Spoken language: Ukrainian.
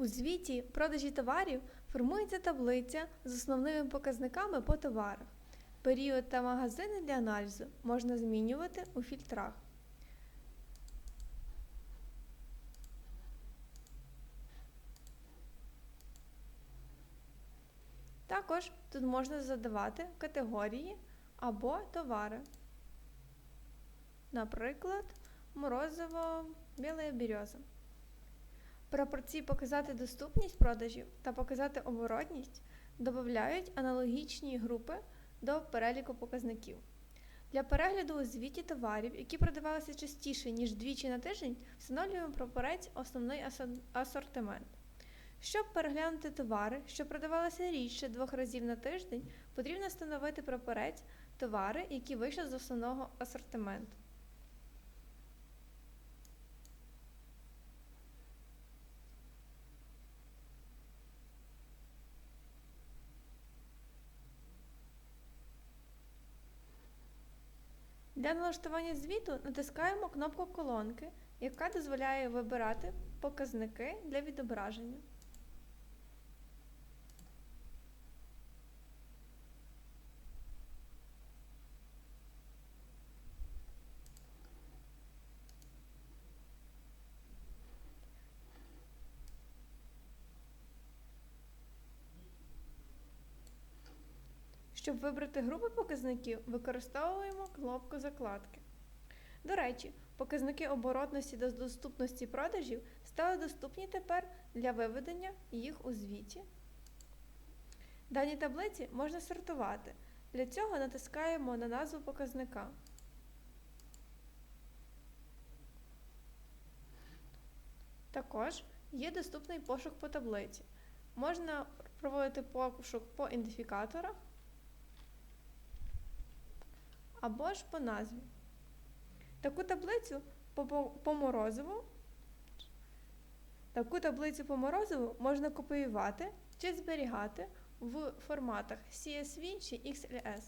У звіті продажі товарів формується таблиця з основними показниками по товарах. Період та магазини для аналізу можна змінювати у фільтрах. Також тут можна задавати категорії або товари. Наприклад, морозиво біла береза. Пропорції показати доступність продажів та показати оборотність додають аналогічні групи до переліку показників. Для перегляду у звіті товарів, які продавалися частіше, ніж двічі на тиждень, встановлюємо прапорець Основний асортимент. Щоб переглянути товари, що продавалися рідше двох разів на тиждень, потрібно встановити прапорець товари, які вийшли з основного асортименту. Для налаштування звіту натискаємо кнопку колонки, яка дозволяє вибирати показники для відображення. Щоб вибрати групи показників, використовуємо кнопку закладки. До речі, показники оборотності та доступності продажів стали доступні тепер для виведення їх у звіті. Дані таблиці можна сортувати. Для цього натискаємо на назву показника. Також є доступний пошук по таблиці. Можна проводити пошук по ідентифікаторах або ж по назві. Таку таблицю по, морозиву Таку таблицю по морозиву можна копіювати чи зберігати в форматах CSV чи XLS.